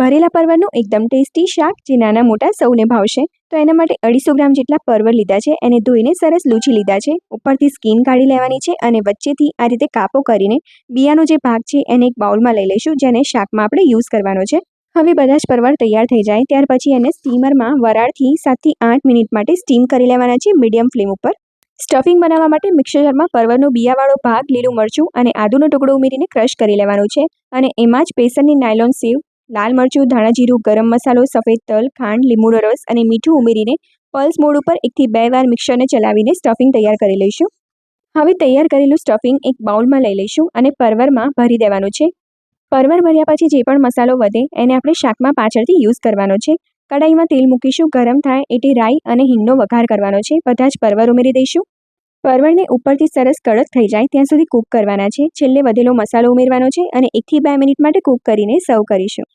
ભરેલા પરવરનું એકદમ ટેસ્ટી શાક જે નાના મોટા સૌને ભાવશે. તો એના માટે અઢીસો ગ્રામ જેટલા પરવર લીધા છે. એને ધોઈને સરસ લૂછી લીધા છે. ઉપરથી સ્કીન કાઢી લેવાની છે અને વચ્ચેથી આ રીતે કાપો કરીને બિયાનો જે ભાગ છે એને એક બાઉલમાં લઈ લઈશું, જેને શાકમાં આપણે યુઝ કરવાનો છે. હવે બધા જ પરવર તૈયાર થઈ જાય. ત્યાર પછી એને સ્ટીમરમાં વરાળથી સાતથી આઠ મિનિટ માટે સ્ટીમ કરી લેવાના છે મીડિયમ ફ્લેમ ઉપર. સ્ટફિંગ બનાવવા માટે મિક્સરમાં પરવરનો બિયાવાળો ભાગ, લીલું મરચું અને આદુનો ટુકડો ઉમેરીને ક્રશ કરી લેવાનું છે. અને એમાં જ બેસનની નાયલોન સેવ લાલ મરચું, ધાણા જીરું, ગરમ મસાલો, સફેદ તલ, ખાંડ, લીંબુનો રસ અને મીઠું ઉમેરીને પલ્સ મોડ ઉપર એકથી બે વાર મિક્સરને ચલાવીને સ્ટફિંગ તૈયાર કરી લઈશું. હવે તૈયાર કરેલું સ્ટફિંગ એક બાઉલમાં લઈ લઈશું અને પરવરમાં ભરી દેવાનું છે. પરવર ભર્યા પછી જે પણ મસાલો વધે એને આપણે શાકમાં પાછળથી યુઝ કરવાનો છે. કડાઈમાં તેલ મૂકીશું ગરમ થાય એટલે રાઈ અને હિંગનો વઘાર કરવાનો છે. બધા જ પરવર ઉમેરી દઈશું. પરવરને ઉપરથી સરસ કડક થઈ જાય ત્યાં સુધી કૂક કરવાના છે. છેલ્લે વધેલો મસાલો ઉમેરવાનો છે અને એકથી બે મિનિટ માટે કૂક કરીને સર્વ કરીશું.